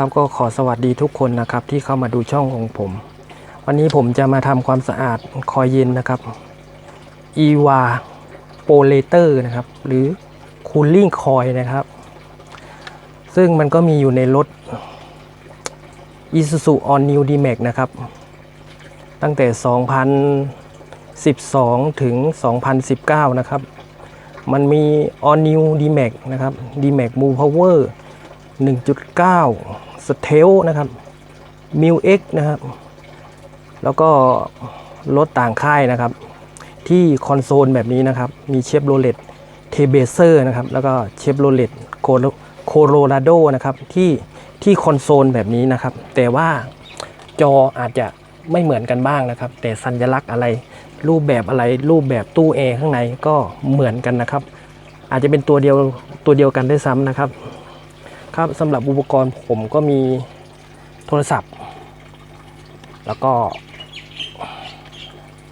ครับก็ขอสวัสดีทุกคนนะครับที่เข้ามาดูช่องของผม วันนี้ผมจะมาทำความสะอาดคอยเย็นนะครับ e v a p o l a t o r นะครับ หรือ Cooling Coil นะครับ ซึ่งมันก็มีอยู่ในรถ Isuzu All New D-Max นะครับ ตั้งแต่ 2012 ถึง 2019 นะครับ มันมี All New D-Max นะครับ D-Max Move Power 1.9 Stealth นะครับ m i l X นะครับ แล้วก็รถต่างค่ายนะครับ ที่คอนโซลแบบนี้นะครับ มีเชฟโรเลตเทเบเซอร์นะครับ แล้วก็เชฟโรเลตโคโรราโดนะครับที่ที่คอนโซลแบบนี้นะครับ แต่ว่าจออาจจะไม่เหมือนกันบ้างนะครับ แต่สัญลักษณ์อะไร รูปแบบอะไรรูปแบบตู้แอร์ข้างในก็เหมือนกันนะครับ อาจจะเป็นตัวเดียวตัวเดียวกันได้ซ้ำนะครับ ครับสำหรับอุปกรณ์ผมก็มีโทรศัพท์ แล้วก็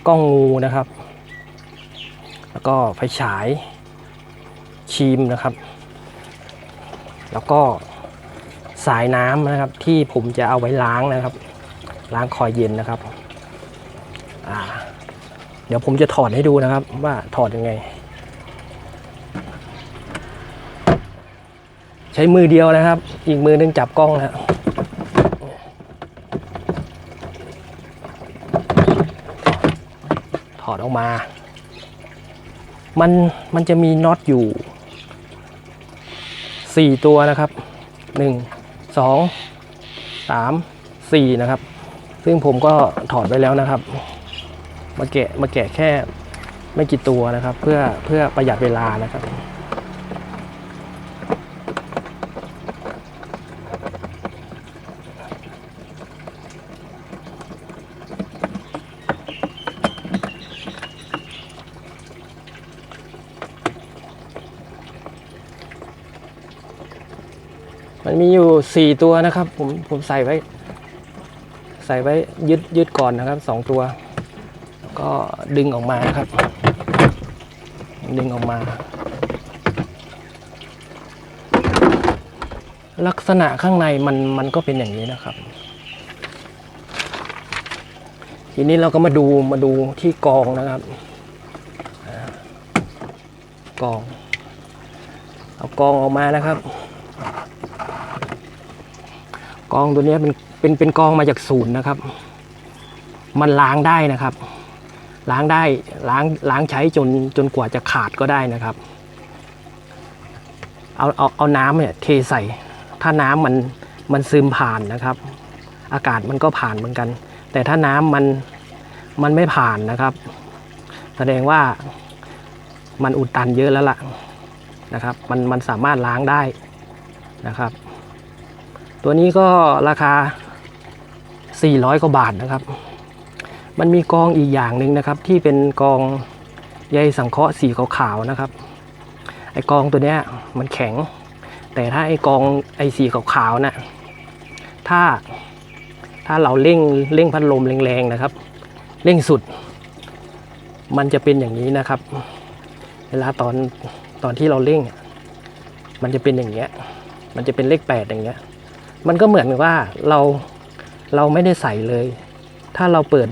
กล้องงูนะครับ แล้วก็ไฟฉายชีมนะครับ แล้วก็สายน้ำนะครับที่ผมจะเอาไว้ล้างนะครับ ล้างคอยเย็นนะครับ เดี๋ยวผมจะถอดให้ดูนะครับว่าถอดยังไง ใช้มือเดียวนะครับ อีกมือหนึงจับกล้องนะถอดออกมา มันมันจะมีน็อตอยู่ 4 ตัวนะครับ 1 2 3 4 นะครับ ซึ่งผมก็ถอดไว้แล้วนะครับ มาแกะมาแกะแค่ไม่กี่ตัวนะครับ เพื่อเพื่อประหยัดเวลานะครับ มัน มีอยู่ตัวนะครับ ผมผมใส่ไว้ ใส่ไว้ยึดยึดก่อนนะครับสองตัว ก็ดึงออกมานะครับ ดึงออกมา ลักษณะข้างในมันมันก็เป็นอย่างนี้นะครับทีนี้เราก็มาดูมาดูที่กองนะครับกอง เอากองออกมานะครับ กองตัวนี้เป็นเป็นเป็นกองมาจากศูนย์นะครับ มันล้างได้นะครับ ล้างได้ล้างล้างใช้จนจนกว่าจะขาดก็ได้นะครับ เอาเอาเอาน้ำเนี่ยเทใส่ ถ้าน้ำมันมันซึมผ่านนะครับ อากาศมันก็ผ่านเหมือนกัน แต่ถ้าน้ำมันมันไม่ผ่านนะครับ แสดงว่ามันอุดตันเยอะแล้วล่ะนะครับ มันมันสามารถล้างได้นะครับ ตัวนี้ก็ราคา 400 กว่าบาทนะครับ มันมีกองอีกอย่างหนึ่งนะครับ ที่เป็นกองใยสังเคราะห์สีขาวๆนะครับ ไอกองตัวเนี้ยมันแข็ง แต่ถ้าไอกองไอสีขาวๆนะ่ะถ้าถ้าเราเร่งเร่งพัดลมแรงๆนะครับ เร่งสุด มันจะเป็นอย่างนี้นะครับ เวลาตอนตอนที่เราเร่ง มันจะเป็นอย่างเงี้ย มันจะเป็นเลขแปดอย่างเงี้ย มันก็เหมือนกับว่าเราเราไม่ได้ใส่เลย ถ้าเราเปิด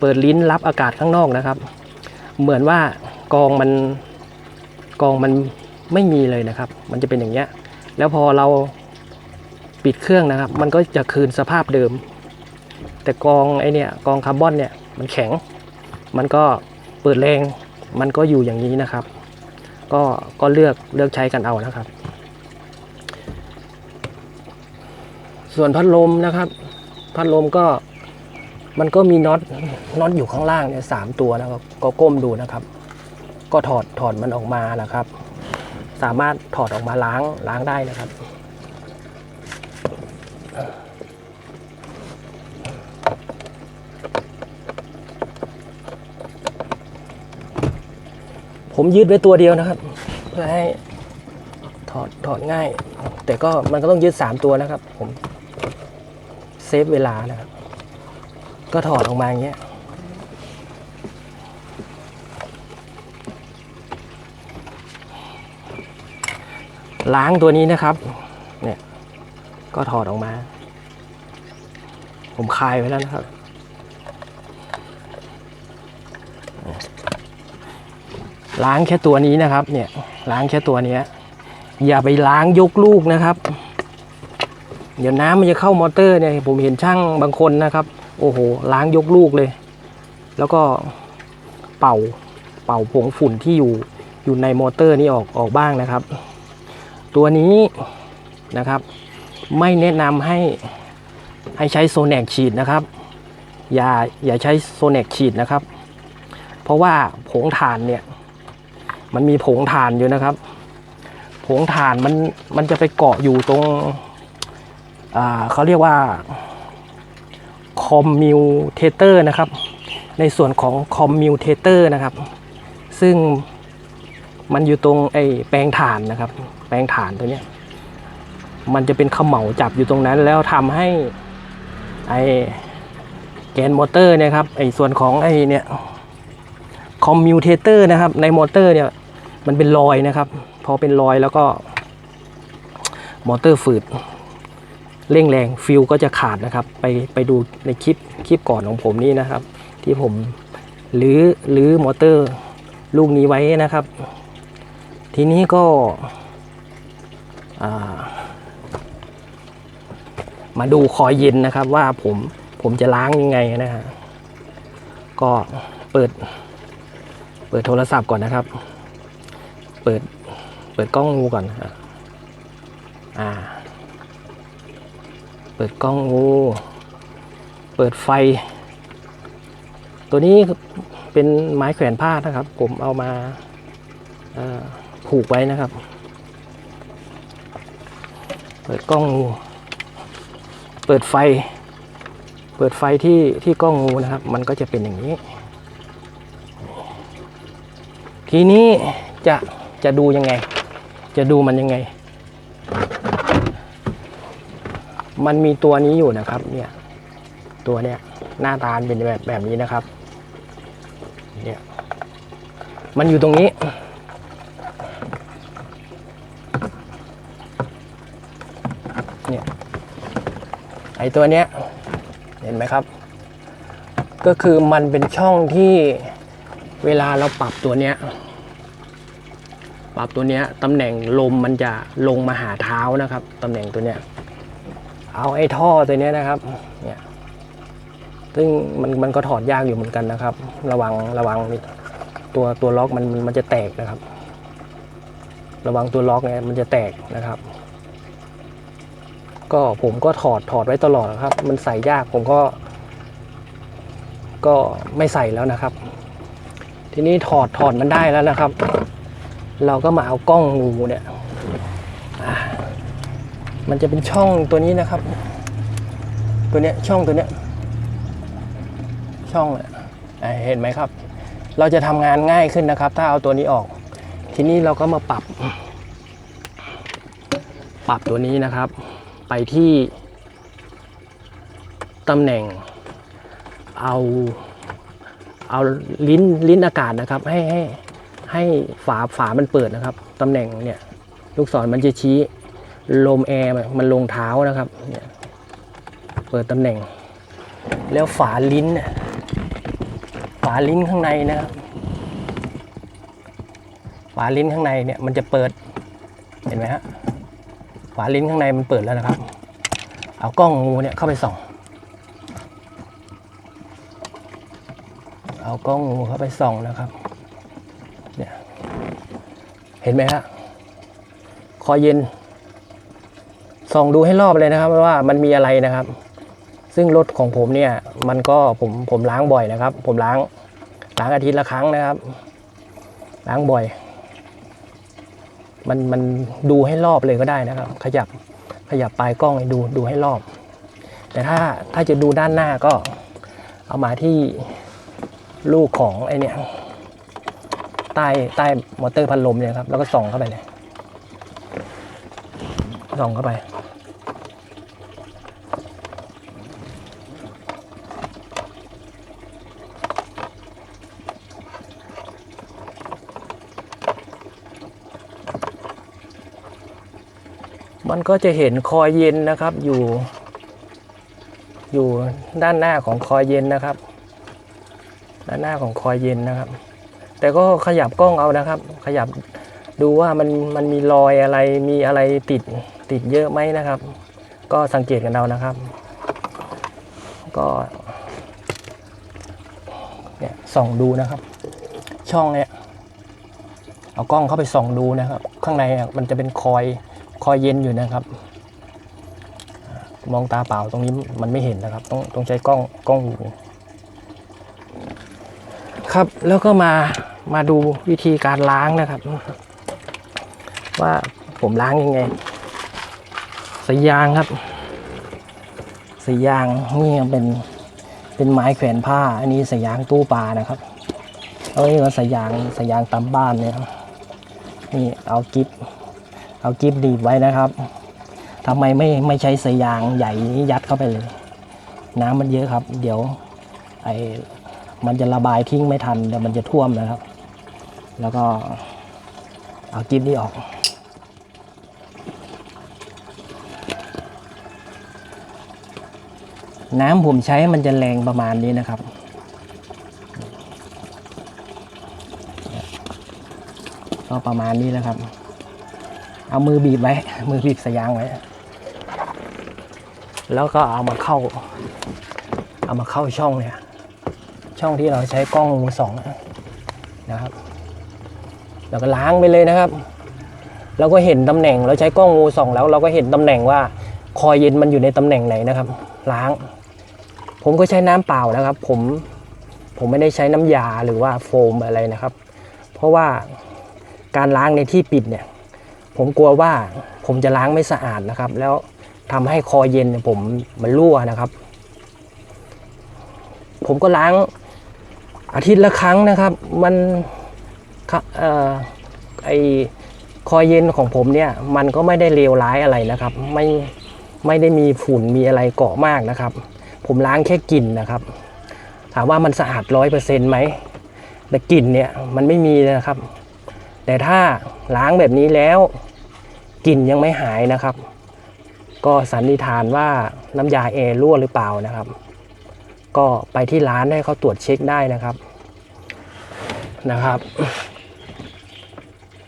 เปิดลิ้นรับอากาศข้างนอกนะครับ เหมือนว่ากองมันกองมันไม่มีเลยนะครับ มันจะเป็นอย่างเงี้ย แล้วพอเราปิดเครื่องนะครับ มันก็จะคืนสภาพเดิม แต่กองไอเนี่ยกองคาร์บอนเนี่ยมันแข็ง มันก็เปิดแรง มันก็อยู่อย่างนี้นะครับ ก็ก็เลือกเลือกใช้กันเอานะครับ ส่วนพัดลมนะครับ พัดลมก็มันก็มีน็อตน็อตอยู่ข้างล่างเนี่ยสามตัวนะครับก็ก้มดูนะครับ ก็ถอดถอดมันออกมานะครับ สามารถถอดออกมาล้างล้างได้นะครับผมยืดไว้ตัวเดียวนะครับ เพื่อให้ถอดถอดง่าย แต่ก็มันก็ต้องยืดสามตัวนะครับ ผม เซฟเวลานะครับ ก็ถอดออกมาอย่างเงี้ยล้างตัวนี้นะครับ เนี่ย ก็ถอดออกมา ผมคลายไว้แล้วนะครับ ล้างแค่ตัวนี้นะครับ เนี่ย ล้างแค่ตัวเนี้ยอย่าไปล้างยกลูกนะครับ เดี๋ยวน้ำมันจะเข้ามอเตอร์เนี่ยผมเห็นช่างบางคนนะครับ โอ้โห ล้างยกลูกเลย แล้วก็เป่าเป่าผงฝุ่นที่อยู่อยู่ในมอเตอร์นี่ออกออกบ้างนะครับ ตัวนี้นะครับไม่แนะนำให้ให้ใช้โซแนกฉีดนะครับ อย่าอย่าใช้โซแนกฉีดนะครับ เพราะว่าผงถ่านเนี่ยมันมีผงถ่านอยู่นะครับ ผงถ่านมันมันจะไปเกาะอยู่ตรง เขาเรียกว่าคอมมิวเทเตอร์นะครับ ในส่วนของคอมมิวเทเตอร์นะครับ ซึ่งมันอยู่ตรงไอ้แปลงถ่านนะครับ แปลงถ่านตัวเนี้ยมันจะเป็นเขม่าจับอยู่ตรงนั้น แล้วทำให้ไอ้แกนมอเตอร์เนี่ยครับไอ้ส่วนของไอ้เนี่ยคอมมิวเทเตอร์นะครับ ในมอเตอร์เนี่ยมันเป็นรอยนะครับ พอเป็นรอยแล้วก็มอเตอร์ฝืด เร่งแรงฟิลก็จะขาดนะครับ ไปไปดูในคลิปคลิปก่อนของผมนี่นะครับ ที่ผมหรือหรือมอเตอร์ลูกนี้ไว้นะครับ ทีนี้ก็มาดูคอยเย็นนะครับว่าผมผมจะล้างยังไงนะฮะก็เปิด เปิดโทรศัพท์ก่อนนะครับ เปิดเปิดกล้องงูก่อนอ่า เปิดกล้องงูเปิดไฟ ตัวนี้เป็นไม้แขวนผ้านะครับ ผมเอามาผูกไว้นะครับ เปิดกล้องงู เปิดไฟ เปิดไฟที่ที่กล้องงูนะครับ มันก็จะเป็นอย่างนี้ ทีนี้จะจะดูยังไง จะดูมันยังไง มันมีตัวนี้อยู่นะครับ เนี่ย ตัวเนี้ยหน้าตาเป็นแบบแบบนี้นะครับ เนี่ย มันอยู่ตรงนี้ เนี่ย ไอตัวเนี้ย เห็นไหมครับ ก็คือมันเป็นช่องที่เวลาเราปรับตัวเนี้ย ปรับตัวเนี้ยตำแหน่งลมมันจะลงมาหาเท้านะครับตำแหน่งตัวเนี้ย เอาไอ้ท่อตัวนี้นะครับ เนี่ย ซึ่งมันมันก็ถอดยากอยู่เหมือนกันนะครับ ระวังระวังตัวตัวล็อกมันมันจะแตกนะครับ ระวังตัวล็อกเนี่ยมันจะแตกนะครับ ก็ผมก็ถอดถอดไว้ตลอดนะครับ มันใส่ยากผมก็ ก็ไม่ใส่แล้วนะครับ ทีนี้ถอดถอดมันได้แล้วนะครับ เราก็มาเอากล้องงูเนี่ย มันจะเป็นช่องตัวนี้นะครับ ตัวเนี้ยช่องตัวเนี้ยช่องเนี่ยเห็นไหมครับ เราจะทำงานง่ายขึ้นนะครับ ถ้าเอาตัวนี้ออก ทีนี้เราก็มาปรับ ปรับตัวนี้นะครับ ไปที่ตำแหน่ง เอาเอาลิ้นลิ้นอากาศนะครับ ให้ให้ให้ฝาฝามันเปิดนะครับตำแหน่งเนี่ยลูกศรมันจะชี้ ลมแอร์มันลงเท้านะครับเปิดตำแหน่ง แล้วฝาลิ้นเนี่ยฝาลิ้นข้างในนะครับฝาลิ้นข้างในเนี่ยมันจะเปิดเห็นไหมฮะฝาลิ้นข้างในมันเปิดแล้วนะครับ เอากล้องงูเนี่ยเข้าไปส่อง เอากล้องงูเข้าไปส่องนะครับเนี่ยเห็นไหมฮะคอเย็น ส่องดูให้รอบเลยนะครับว่ามันมีอะไรนะครับ ซึ่งรถของผมเนี่ยมันก็ผมผมล้างบ่อยนะครับ ผมล้างล้างอาทิตย์ละครั้งนะครับ ล้างบ่อย มันมันดูให้รอบเลยก็ได้นะครับ ขยับขยับปลายกล้องดูดูให้รอบ แต่ถ้าถ้าจะดูด้านหน้าก็เอามาที่ลูกของไอเนี่ยใต้ใต้มอเตอร์พัดลมเนี่ยครับแล้วก็ส่องเข้าไปเลยส่องเข้าไป มันก็จะเห็นคอยเย็นนะครับอยู่ อยู่ด้านหน้าของคอยเย็นนะครับ ด้านหน้าของคอยเย็นนะครับ แต่ก็ขยับกล้องเอานะครับ ขยับดูว่ามันมันมีรอยอะไรมีอะไรติดติดเยอะไหมนะครับ ก็สังเกตกันเอานะครับ ก็เนี่ยส่องดูนะครับ ช่องเนี่ยเอากล้องเข้าไปส่องดูนะครับ ข้างในอะมันจะเป็นคอย คอยเย็นอยู่นะครับ มองตาเปล่าตรงนี้มันไม่เห็นนะครับ ต้องต้องใช้กล้องกล้องครับแล้วก็มามาดูวิธีการล้างนะครับ ว่าผมล้างยังไงสายยางครับสายยางนี่เป็นเป็นไม้แขวนผ้า อันนี้สายยางตู้ปลานะครับเอานี่ก็สายยางสายยางตามบ้านเนี่ยนี่เอากิฟ เอากิฟดีบไว้นะครับทำไมไม่ไม่ใช้สายยางใหญ่นี้ยัดเข้าไปเลย น้ำมันเยอะครับ เดี๋ยวไอมันจะระบายทิ้งไม่ทันเดี๋ยวมันจะท่วมนะครับ แล้วก็เอากิฟนี่ออก น้ำผมใช้มันจะแรงประมาณนี้นะครับก็ประมาณนี้นะครับ เอามือบีบไว้ มือบีบสายางไว้ แล้วก็เอามาเข้า เอามาเข้าช่องเนี่ย ช่องที่เราใช้กล้องมือสองนะครับแล้วก็ล้างไปเลยนะครับ เราก็เห็นตำแหน่ง เราใช้กล้องงูส่องแล้ว เราก็เห็นตำแหน่งว่าคอยเย็นมันอยู่ในตำแหน่งไหนนะครับ ล้าง ผมก็ใช้น้ำเปล่านะครับ ผม ผมไม่ได้ใช้น้ำยาหรือว่าโฟมอะไรนะครับ เพราะว่าการล้างในที่ปิดเนี่ย ผมกลัวว่าผมจะล้างไม่สะอาดนะครับ แล้วทำให้คอเย็นผมมันรั่วนะครับ ผมก็ล้างอาทิตย์ละครั้งนะครับ มันอไอคอเย็นของผมเนี่ย มันก็ไม่ได้เลวร้ายอะไรนะครับ ไม่ไม่ได้มีฝุ่นมีอะไรเกาะมากนะครับ ผมล้างแค่กลิ่นนะครับ ถามว่ามันสะอาดร้อยเปอร์เซ็นต์ไหมแต่กลิ่นเนี่ยมันไม่มีนะครับ แต่ถ้าล้างแบบนี้แล้ว กลิ่นยังไม่หายนะครับ ก็สันนิษฐานว่าน้ำยาแอร์รั่วหรือเปล่านะครับ ก็ไปที่ร้านให้เขาตรวจเช็คได้นะครับนะครับ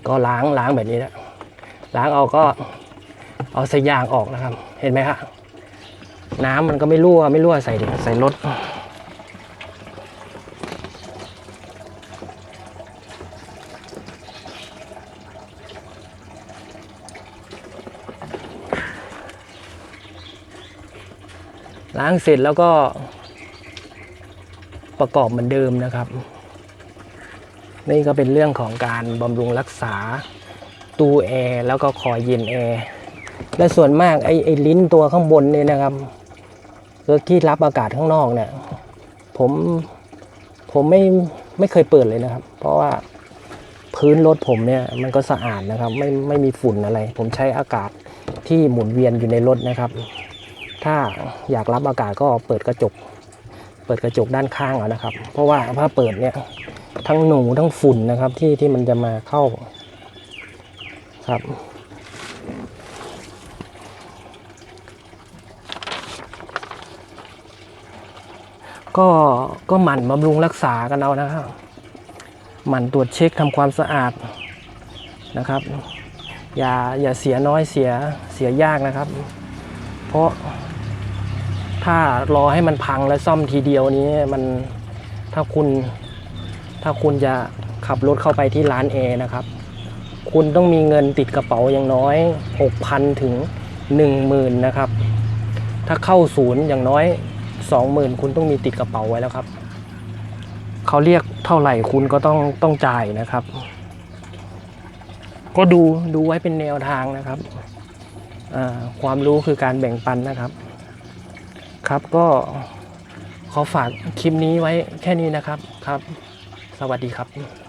ก็ล้างล้างแบบนี้นะล้างเอาก็เอาสายยางออกนะครับ เห็นไหมครับน้ำมันก็ไม่รั่วไม่รั่วใส่ใส่รถ ล้างเสร็จแล้วก็ประกอบเหมือนเดิมนะครับ นี่ก็เป็นเรื่องของการบำรุงรักษาตู้แอร์แล้วก็คอยเย็นแอร์และส่วนมากไอ้ไอ้ลิ้นตัวข้างบนเนี่ยนะครับรถที่รับอากาศข้างนอกเนี่ยผมผมไม่ไม่เคยเปิดเลยนะครับ เพราะว่าพื้นรถผมเนี่ยมันก็สะอาดนะครับ ไม่ไม่มีฝุ่นอะไร ผมใช้อากาศที่หมุนเวียนอยู่ในรถนะครับ ถ้าอยากรับอากาศก็เปิดกระจก เปิดกระจกด้านข้างเอานะครับ เพราะว่าถ้าเปิดเนี่ยทั้งหนูทั้งฝุ่นนะครับที่ที่มันจะมาเข้าครับก็ก็หมั่นบำรุงรักษากันเอานะครับ หมั่นตรวจเช็คทำความสะอาดนะครับ อย่าอย่าเสียน้อยเสียเสียยากนะครับ เพราะ ถ้ารอให้มันพังแล้วซ่อมทีเดียวนี้มันถ้าคุณ ถ้าคุณจะขับรถเข้าไปที่ร้านแอร์นะครับ คุณต้องมีเงินติดกระเป๋าอย่างน้อย 6,000 ถึง 10,000นะครับ ถ้าเข้าศูนย์อย่างน้อย 20,000 คุณต้องมีติดกระเป๋าไว้แล้วครับ เขาเรียกเท่าไหร่คุณก็ต้องต้องจ่ายนะครับ ก็ดูดูไว้เป็นแนวทางนะครับ ความรู้คือการแบ่งปันนะครับ ครับก็ขอฝากคลิปนี้ไว้แค่นี้นะครับครับ สวัสดีครับ